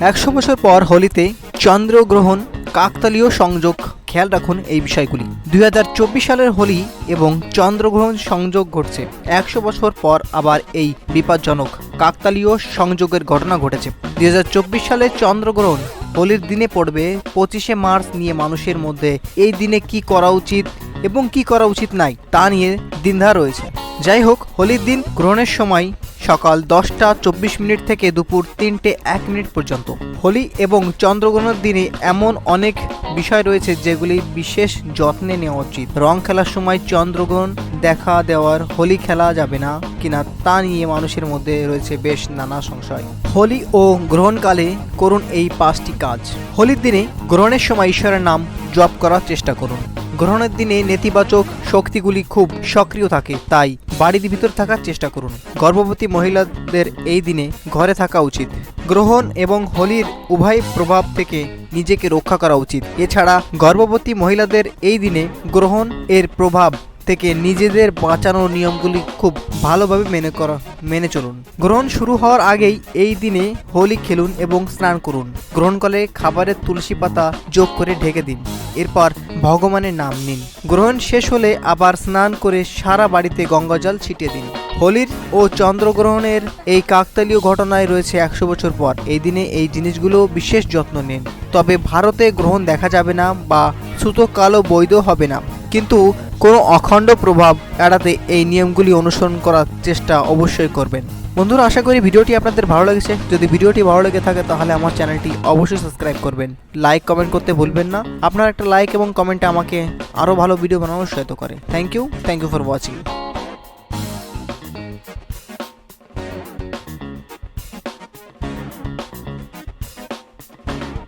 একশো বছর পর হোলিতে চন্দ্রগ্রহণ, কাকতালীয় সংযোগ, খেয়াল রাখুন এই বিষয়গুলি। দুই হাজার চব্বিশ সালের হোলি এবং চন্দ্রগ্রহণ সংযোগ ঘটছে। একশো বছর পর আবার এই বিপজ্জনক কাকতালীয় সংযোগের ঘটনা ঘটেছে। দুই সালের চন্দ্রগ্রহণ, হোলির দিনে পড়বে পঁচিশে মার্চ নিয়ে মানুষের মধ্যে এই দিনে কি করা উচিত এবং কি করা উচিত নাই তা নিয়ে দ্বিধা রয়েছে। যাই হোক, হোলির দিন গ্রহণের সময় সকাল দশটা চব্বিশ মিনিট থেকে দুপুর তিনটে এক মিনিট পর্যন্ত। হোলি এবং চন্দ্রগ্রহণের দিনে এমন অনেক বিষয় রয়েছে যেগুলি বিশেষ যত্নে নেওয়া উচিত। রং খেলার সময় চন্দ্রগ্রহণ দেখা দেওয়ার হোলি খেলা যাবে না কিনা তা নিয়ে মানুষের মধ্যে রয়েছে বেশ নানা সংশয়। হোলি ও গ্রহণকালে করুন এই পাঁচটি কাজ। হোলির দিনে গ্রহণের সময় ঈশ্বরের নাম জপ করার চেষ্টা করুন। গ্রহণের দিনে নেতিবাচক শক্তিগুলি খুব সক্রিয় থাকে, তাই বাড়ির ভিতর থাকার চেষ্টা করুন। গর্ভবতী মহিলাদের এই দিনে ঘরে থাকা উচিত। গ্রহণ এবং হোলির উভয় প্রভাব থেকে নিজেকে রক্ষা করা উচিত। এছাড়া গর্ভবতী মহিলাদের এই দিনে গ্রহণ এর প্রভাব থেকে নিজেদের বাঁচানোর নিয়মগুলি খুব ভালোভাবে মেনে করা, মেনে চলুন। গ্রহণ শুরু হওয়ার আগেই এই দিনে হোলি খেলুন এবং স্নান করুন। গ্রহণকালে খাবারের তুলসী পাতা যোগ করে ঢেকে দিন। এরপর ভগবানের নাম নিন। গ্রহণ শেষ হলে আবার স্নান করে সারা বাড়িতে গঙ্গাজল ছিটিয়ে দিন। হোলির ও চন্দ্রগ্রহণের এই কাকতালীয় ঘটনায় রয়েছে একশো বছর পর। এই দিনে এই জিনিসগুলো বিশেষ যত্ন নিন। তবে ভারতে গ্রহণ দেখা যাবে না বা সুতো কালো বৈধ হবে না। কিন্তু কোনো অখণ্ড প্রভাব এড়াতে এই নিয়মগুলি অনুসরণ করার চেষ্টা অবশ্যই করবেন। বন্ধুরা, আশা করি ভিডিওটি আপনাদের ভালো লেগেছে। যদি ভিডিওটি ভালো লেগে থাকে, তাহলে আমার চ্যানেলটি অবশ্যই সাবস্ক্রাইব করবেন। লাইক, কমেন্ট করতে ভুলবেন না। আপনার একটা লাইক এবং কমেন্টে আমাকে আরও ভালো ভিডিও বানানোর সহায়তা করে। Thank you thank you for watching